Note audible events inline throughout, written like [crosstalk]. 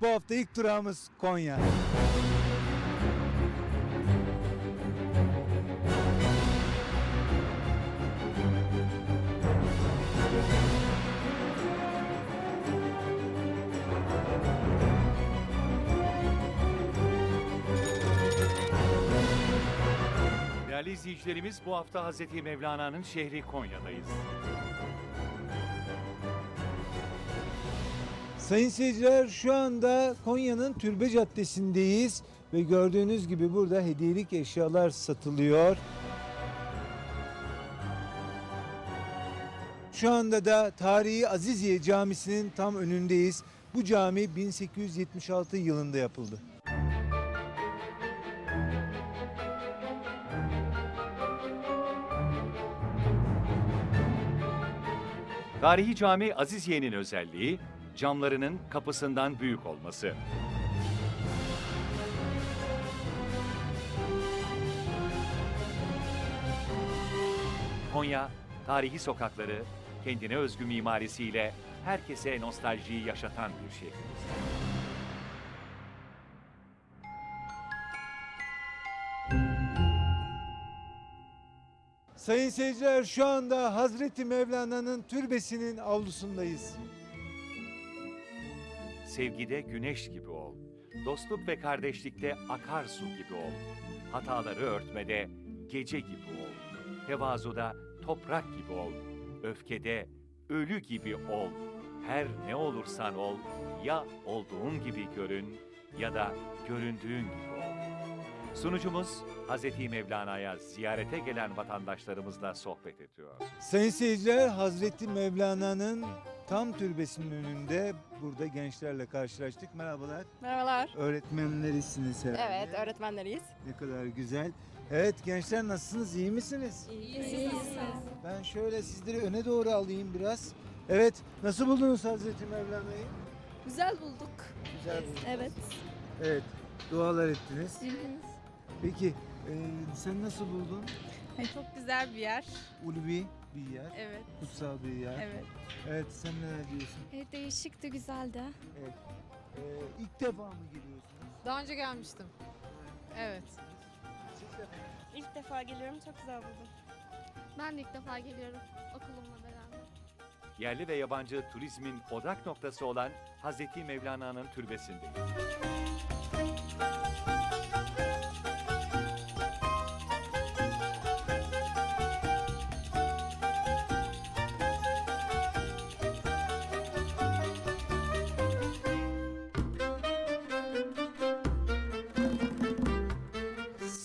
Bu hafta ilk durağımız Konya. Değerli izleyicilerimiz bu hafta Hazreti Mevlana'nın şehri Konya'dayız. Sayın seyirciler şu anda Konya'nın Türbe Caddesi'ndeyiz ve gördüğünüz gibi burada hediyelik eşyalar satılıyor. Şu anda da tarihi Aziziye Camisi'nin tam önündeyiz. Bu cami 1876 yılında yapıldı. Tarihi cami Aziziye'nin özelliği camlarının kapısından büyük olması. Konya, tarihi sokakları, kendine özgü mimarisiyle herkese nostaljiyi yaşatan bir şehrimiz. Sayın seyirciler şu anda Hazreti Mevlana'nın türbesinin avlusundayız. Sevgide güneş gibi ol. Dostluk ve kardeşlikte akarsu gibi ol. Hataları örtmede gece gibi ol. Tevazuda toprak gibi ol. Öfkede ölü gibi ol. Her ne olursan ol, ya olduğun gibi görün ya da göründüğün gibi ol. Sunucumuz Hazreti Mevlana'ya ziyarete gelen vatandaşlarımızla sohbet ediyor. Sayın seyirciler Hazreti Mevlana'nın tam türbesinin önünde burada gençlerle karşılaştık. Merhabalar. Merhabalar. Öğretmenlerisiniz herhalde. Evet, öğretmenleriyiz. Ne kadar güzel. Evet gençler nasılsınız? İyi misiniz? İyiyiz. Ben şöyle sizleri öne doğru alayım biraz. Evet, nasıl buldunuz Hazreti Mevlana'yı? Güzel bulduk. Güzel buldunuz. Evet. Evet, dualar ettiniz. Peki, e, sen nasıl buldun? Çok güzel bir yer. Ulvi bir yer, Evet. kutsal bir yer. Evet. Evet, sen neler diyorsun? Evet, değişikti, güzeldi. Evet. E, ilk defa mı geliyorsunuz? Daha önce gelmiştim. Evet. İlk defa geliyorum çok güzel buldum. Ben de ilk defa geliyorum okulumla beraber. Yerli ve yabancı turizmin odak noktası olan Hazreti Mevlana'nın türbesindeyiz.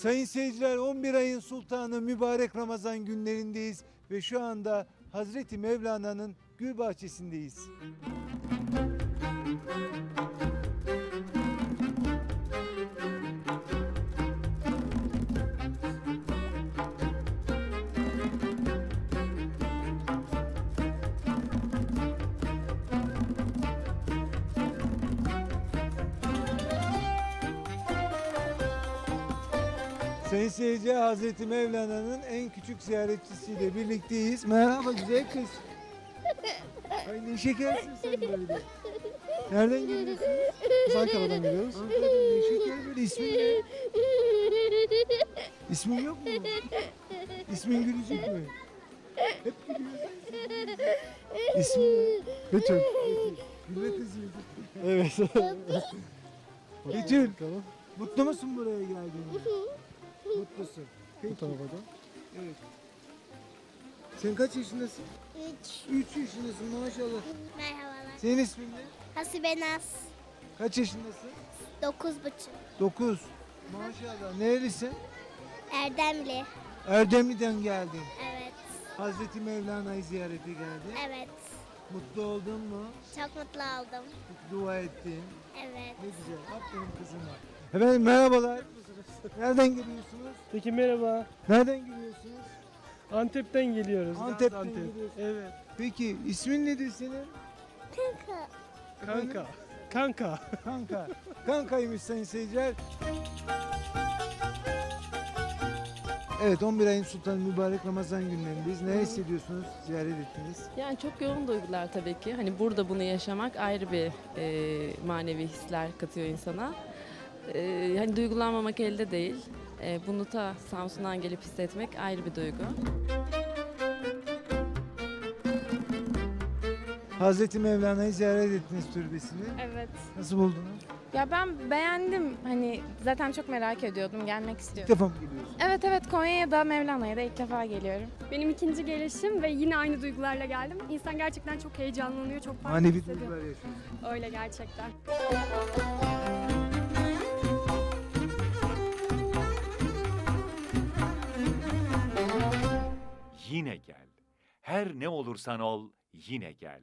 Sayın seyirciler 11 ayın sultanı mübarek Ramazan günlerindeyiz ve şu anda Hazreti Mevlana'nın gül bahçesindeyiz. Sayın seyirciler Hazreti Mevlana'nın en küçük ziyaretçisiyle birlikteyiz. Merhaba güzel kız. [laughs] Ay ne şekersin sen böyle. Nereden geliyorsun? Biz Ankara'dan geliyoruz. Ankara'dan ne şeker böyle ismin ne? İsmin yok mu? İsmin gülücük mü? Hep gülüyorsun. İsmin? Betül. Gülme kızım. Evet. Betül. Mutlu musun buraya geldiğinde? Mutlusun. Bu Peki. tarafa da. Evet. Sen kaç yaşındasın? 3. 3 yaşındasın maşallah. Merhabalar. Senin ismin ne? Hasibe Naz. Kaç yaşındasın? 9,5. 9. Maşallah. Nerelisin? Erdemli. Erdemli'den geldin. Evet. Hazreti Mevlana'yı ziyarete geldin. Evet. Mutlu oldun mu? Çok mutlu oldum. Dua ettin. Evet. Ne güzel. Aferin kızıma. Efendim merhabalar. Nereden geliyorsunuz? Peki merhaba. Nereden geliyorsunuz? Antep'ten geliyoruz. Antep'ten Gaziantep. geliyorsun. Evet. Peki ismin nedir senin? Kanka. Kanka. Kanka. Kankaymış sayın seyirciler. Evet 11 ayın sultanı mübarek Ramazan günlerindeyiz. Ne hissediyorsunuz? Ziyaret ettiniz. Yani çok yoğun duygular tabii ki. Hani burada bunu yaşamak ayrı bir e, manevi hisler katıyor insana. E, hani duygulanmamak elde değil. E, bunu ta Samsun'dan gelip hissetmek ayrı bir duygu. Hazreti Mevlana'yı ziyaret ettiniz türbesini. Evet. Nasıl buldunuz? Ya ben beğendim. Hani zaten çok merak ediyordum. Gelmek İlk istiyorum. defa mı geliyorsunuz? Evet evet Konya'ya da Mevlana'ya da ilk defa geliyorum. Benim ikinci gelişim ve yine aynı duygularla geldim. İnsan gerçekten çok heyecanlanıyor, çok farklı Manevi hissediyor. duygular yaşıyorsunuz. Öyle gerçekten. Yine gel. Her ne olursan ol, yine gel.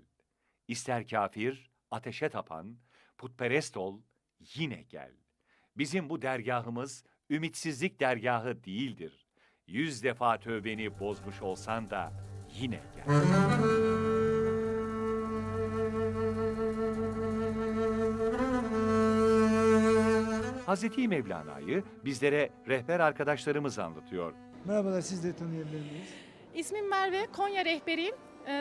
İster kafir, ateşe tapan, putperest ol, yine gel. Bizim bu dergahımız ümitsizlik dergahı değildir. Yüz defa tövbeni bozmuş olsan da yine gel. Hazreti Mevlana'yı bizlere rehber arkadaşlarımız anlatıyor. Merhabalar siz de tanıyabilir miyiz? İsmim Merve, Konya rehberiyim.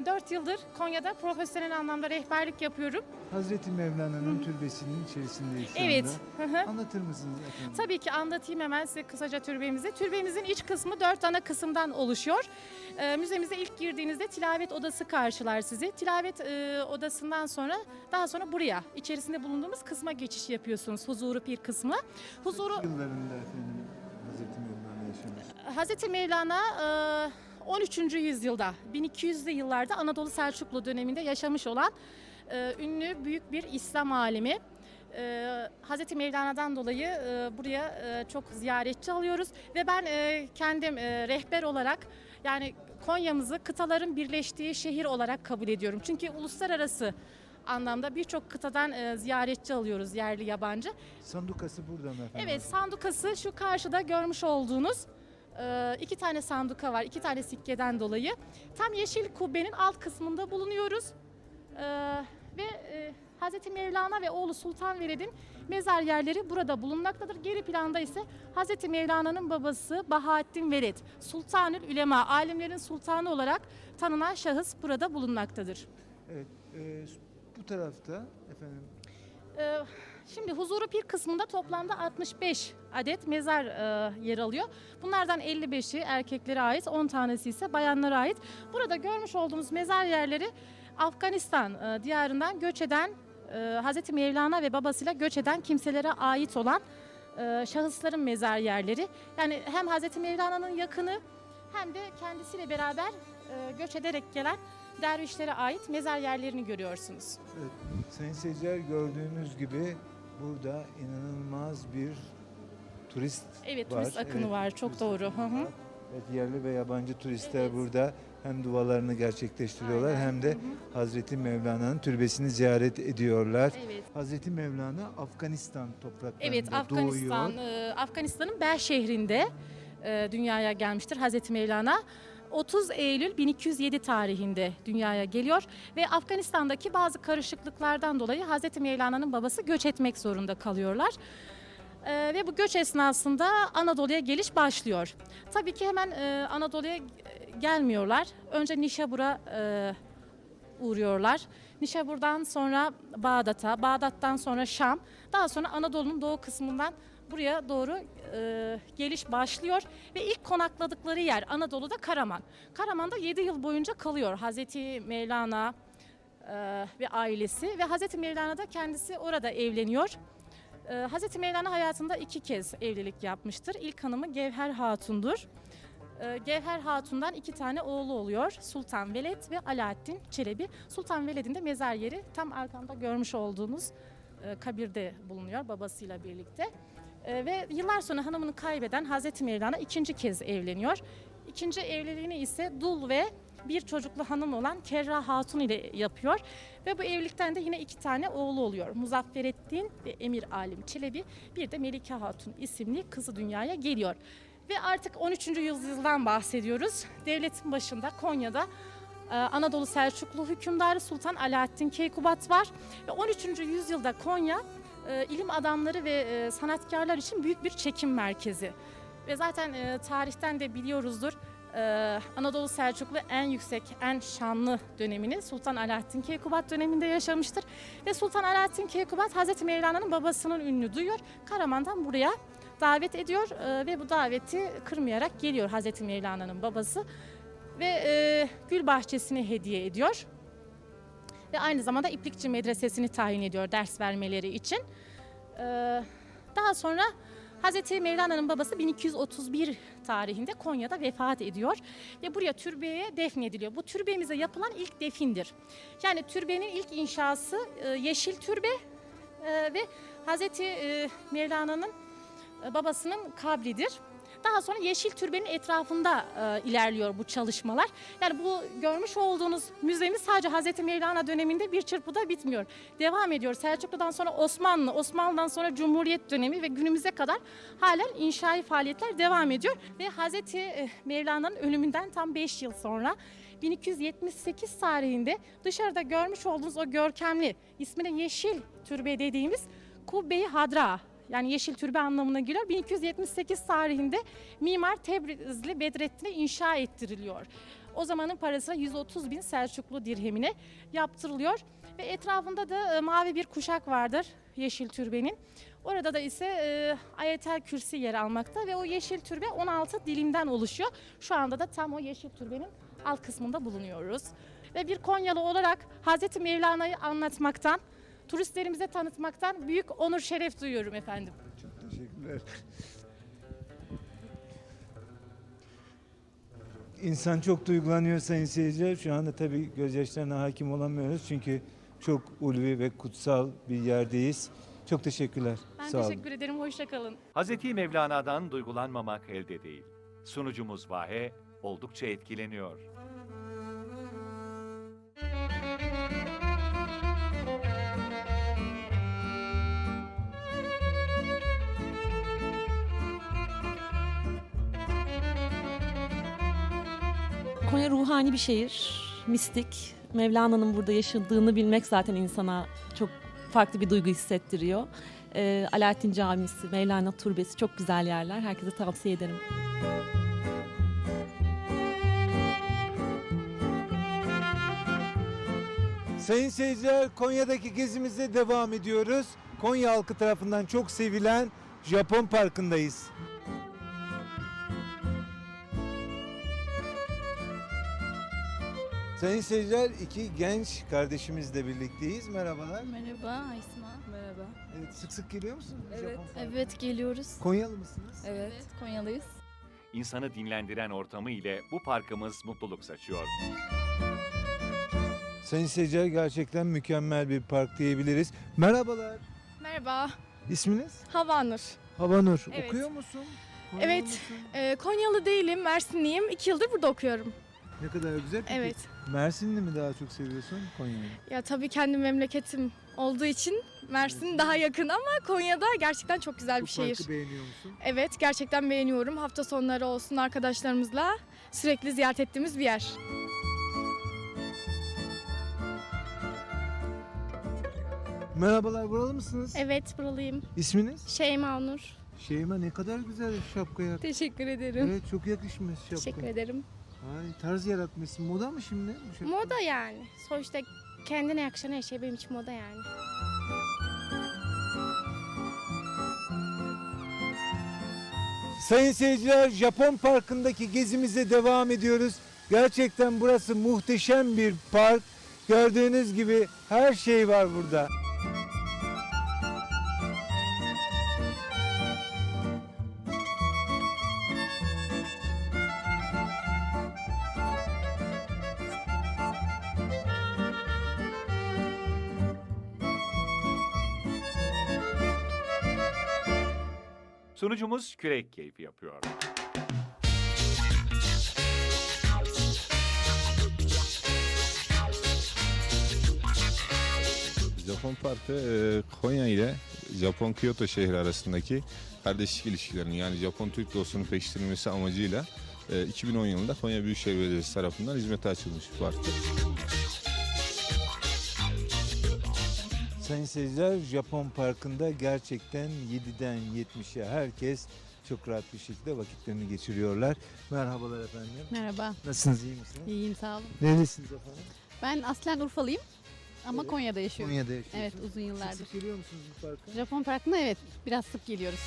4 yıldır Konya'da profesyonel anlamda rehberlik yapıyorum. Hazreti Mevlana'nın türbesinin içerisindeyiz şu Evet. anda. hı. Anlatır mısınız efendim? Tabii ki anlatayım hemen size kısaca türbemizi. Türbemizin iç kısmı dört ana kısımdan oluşuyor. Ee, müzemize ilk girdiğinizde tilavet odası karşılar sizi. Tilavet e, odasından sonra daha sonra buraya içerisinde bulunduğumuz kısma geçiş yapıyorsunuz. Huzuru bir kısmı. Huzuru Yıllarında efendim Hazreti Mevlana yaşamış. Hazreti Mevlana e, 13. yüzyılda 1200'lü yıllarda Anadolu Selçuklu döneminde yaşamış olan e, ünlü büyük bir İslam alimi. E, Hazreti Mevlana'dan dolayı e, buraya e, çok ziyaretçi alıyoruz ve ben e, kendim e, rehber olarak yani Konya'mızı kıtaların birleştiği şehir olarak kabul ediyorum. Çünkü uluslararası anlamda birçok kıtadan e, ziyaretçi alıyoruz yerli yabancı. Sandukası burada mı efendim? Evet sandukası şu karşıda görmüş olduğunuz iki tane sanduka var. iki tane sikkeden dolayı. Tam yeşil kubbenin alt kısmında bulunuyoruz. E, ve e, Hazreti Mevlana ve oğlu Sultan Veled'in mezar yerleri burada bulunmaktadır. Geri planda ise Hazreti Mevlana'nın babası Bahattin Veled, Sultanül Ülema, alimlerin sultanı olarak tanınan şahıs burada bulunmaktadır. Evet. e, bu tarafta efendim Ee, Şimdi huzuru pir kısmında toplamda 65 adet mezar e, yer alıyor. Bunlardan 55'i erkeklere ait, 10 tanesi ise bayanlara ait. Burada görmüş olduğumuz mezar yerleri Afganistan e, diyarından göç eden e, Hazreti Mevlana ve babasıyla göç eden kimselere ait olan e, şahısların mezar yerleri. Yani hem Hazreti Mevlana'nın yakını hem de kendisiyle beraber e, göç ederek gelen dervişlere ait mezar yerlerini görüyorsunuz. evet, sayın seyirciler gördüğünüz gibi burada inanılmaz bir turist Evet var. turist akını var çok turist doğru. akını Hı hı. var. Evet, yerli ve yabancı turistler burada hem dualarını gerçekleştiriyorlar Aynen. hem de. Hazreti Mevlana'nın türbesini ziyaret ediyorlar. Evet. Hazreti Mevlana Afganistan topraklarında Evet Afganistan doğuyor. e, Afganistan'ın Bel şehrinde e, dünyaya gelmiştir Hazreti Mevlana. 30 Eylül 1207 tarihinde dünyaya geliyor ve Afganistan'daki bazı karışıklıklardan dolayı Hazreti Mevlana'nın babası göç etmek zorunda kalıyorlar. E, ve bu göç esnasında Anadolu'ya geliş başlıyor. Tabii ki hemen e, Anadolu'ya e, gelmiyorlar. Önce Nişabur'a e, uğruyorlar. Nişabur'dan sonra Bağdat'a, Bağdat'tan sonra Şam, daha sonra Anadolu'nun doğu kısmından buraya doğru e, geliş başlıyor ve ilk konakladıkları yer Anadolu'da Karaman. Karaman'da 7 yıl boyunca kalıyor Hazreti Mevlana e, ve ailesi ve Hazreti Mevlana da kendisi orada evleniyor. E, Hazreti Mevlana hayatında iki kez evlilik yapmıştır. İlk hanımı Gevher Hatun'dur. E, Gevher Hatun'dan iki tane oğlu oluyor. Sultan Veled ve Alaaddin Çelebi. Sultan Veled'in de mezar yeri tam arkamda görmüş olduğunuz e, kabirde bulunuyor babasıyla birlikte. E, ve yıllar sonra hanımını kaybeden Hazreti Mevlana ikinci kez evleniyor. İkinci evliliğini ise dul ve bir çocuklu hanım olan Kerra Hatun ile yapıyor. Ve bu evlilikten de yine iki tane oğlu oluyor. Muzafferettin ve Emir Alim Çelebi bir de Melike Hatun isimli kızı dünyaya geliyor. Ve artık 13. yüzyıldan bahsediyoruz. Devletin başında Konya'da e, Anadolu Selçuklu hükümdarı Sultan Alaaddin Keykubat var. Ve 13. yüzyılda Konya ilim adamları ve e, sanatkarlar için büyük bir çekim merkezi. Ve zaten e, tarihten de biliyoruzdur. e, Anadolu Selçuklu en yüksek, en şanlı dönemini Sultan Alaaddin Keykubat döneminde yaşamıştır. Ve Sultan Alaaddin Keykubat Hazreti Mevlana'nın babasının ününü duyuyor. Karaman'dan buraya davet ediyor e, ve bu daveti kırmayarak geliyor Hazreti Mevlana'nın babası. Ve e, gül bahçesini hediye ediyor. Ve aynı zamanda İplikçi Medresesi'ni tayin ediyor ders vermeleri için. E, daha sonra Hazreti Mevlana'nın babası 1231 tarihinde Konya'da vefat ediyor ve buraya türbeye defnediliyor. Bu türbemize yapılan ilk defindir. Yani türbenin ilk inşası e, yeşil türbe e, ve Hazreti e, Mevlana'nın babasının kabridir. Daha sonra Yeşil Türbe'nin etrafında e, ilerliyor bu çalışmalar. Yani bu görmüş olduğunuz müzemiz sadece Hazreti Mevlana döneminde bir çırpıda bitmiyor. Devam ediyor. Selçuklu'dan sonra Osmanlı, Osmanlı'dan sonra Cumhuriyet dönemi ve günümüze kadar halen inşai faaliyetler devam ediyor. Ve Hazreti e, Mevlana'nın ölümünden tam 5 yıl sonra 1278 tarihinde dışarıda görmüş olduğunuz o görkemli ismine Yeşil Türbe dediğimiz Kubbe-i Hadra yani yeşil türbe anlamına geliyor. 1278 tarihinde mimar Tebrizli Bedrettin'e inşa ettiriliyor. O zamanın parasına 130 bin Selçuklu dirhemine yaptırılıyor. Ve etrafında da e, mavi bir kuşak vardır yeşil türbenin. Orada da ise e, ayetel kürsi yer almakta ve o yeşil türbe 16 dilimden oluşuyor. Şu anda da tam o yeşil türbenin alt kısmında bulunuyoruz. Ve bir Konyalı olarak Hazreti Mevlana'yı anlatmaktan, turistlerimize tanıtmaktan büyük onur şeref duyuyorum efendim. Çok teşekkürler. İnsan çok duygulanıyor sayın seyirciler. Şu anda tabii gözyaşlarına hakim olamıyoruz. Çünkü çok ulvi ve kutsal bir yerdeyiz. Çok teşekkürler. Ben Sağ olun. teşekkür ederim. Hoşça kalın. Hazreti Mevlana'dan duygulanmamak elde değil. Sunucumuz Vahe oldukça etkileniyor. Ruhani bir şehir, mistik. Mevlana'nın burada yaşadığını bilmek zaten insana çok farklı bir duygu hissettiriyor. Ee, Alaaddin Camisi, Mevlana Türbesi çok güzel yerler. Herkese tavsiye ederim. Sayın seyirciler Konya'daki gezimize devam ediyoruz. Konya halkı tarafından çok sevilen Japon Parkı'ndayız. Sayın seyirciler iki genç kardeşimizle birlikteyiz. Merhabalar. Merhaba Aysma. Merhaba. Evet, sık sık geliyor musunuz Evet. Japon? Evet geliyoruz. Konyalı mısınız? Evet. Konyalıyız. İnsanı dinlendiren ortamı ile bu parkımız mutluluk saçıyor. Sayın seyirciler gerçekten mükemmel bir park diyebiliriz. Merhabalar. Merhaba. İsminiz? Havanur. Havanur. Evet. Okuyor musun? Konyalı Evet. mısın? Ee, Konyalı değilim, Mersinliyim. İki yıldır burada okuyorum. Ne kadar güzel. Peki, Evet. Mersinli mi daha çok seviyorsun Konya'yı? Ya tabii kendi memleketim olduğu için Mersin daha yakın ama Konya'da gerçekten çok güzel Bu bir şehir. parkı beğeniyor musun? Evet, gerçekten beğeniyorum. Hafta sonları olsun arkadaşlarımızla sürekli ziyaret ettiğimiz bir yer. Merhabalar buralı mısınız? Evet, buralıyım. İsminiz? Şeyma Nur. Şeyma ne kadar güzel şapka yak. Teşekkür ederim. Evet çok yakışmış şapka. Teşekkür ederim. Ay, tarz yaratmışsın. Moda mı şimdi bu şapka? Moda yani. Sonuçta kendine yakışan her şey benim için moda yani. Sayın seyirciler Japon Parkı'ndaki gezimize devam ediyoruz. Gerçekten burası muhteşem bir park. Gördüğünüz gibi her şey var burada. Sunucumuz kürek keyfi yapıyor. Japon Parkı e, Konya ile Japon Kyoto şehri arasındaki kardeşlik ilişkilerinin yani Japon-Türk dostluğunun pekiştirilmesi amacıyla e, 2010 yılında Konya Büyükşehir Belediyesi tarafından hizmete açılmış bir parktır. Sayın seyirciler Japon Parkı'nda gerçekten 7'den 70'e herkes çok rahat bir şekilde vakitlerini geçiriyorlar. Merhabalar efendim. Merhaba. Nasılsınız iyi misiniz? İyiyim sağ olun. Neresiniz efendim? Ben aslen Urfalıyım ama Evet. Konya'da yaşıyorum. Konya'da yaşıyorsunuz. Evet uzun Sık yıllardır. sık geliyor musunuz bu parka? Japon Parkı'na evet biraz sık geliyoruz.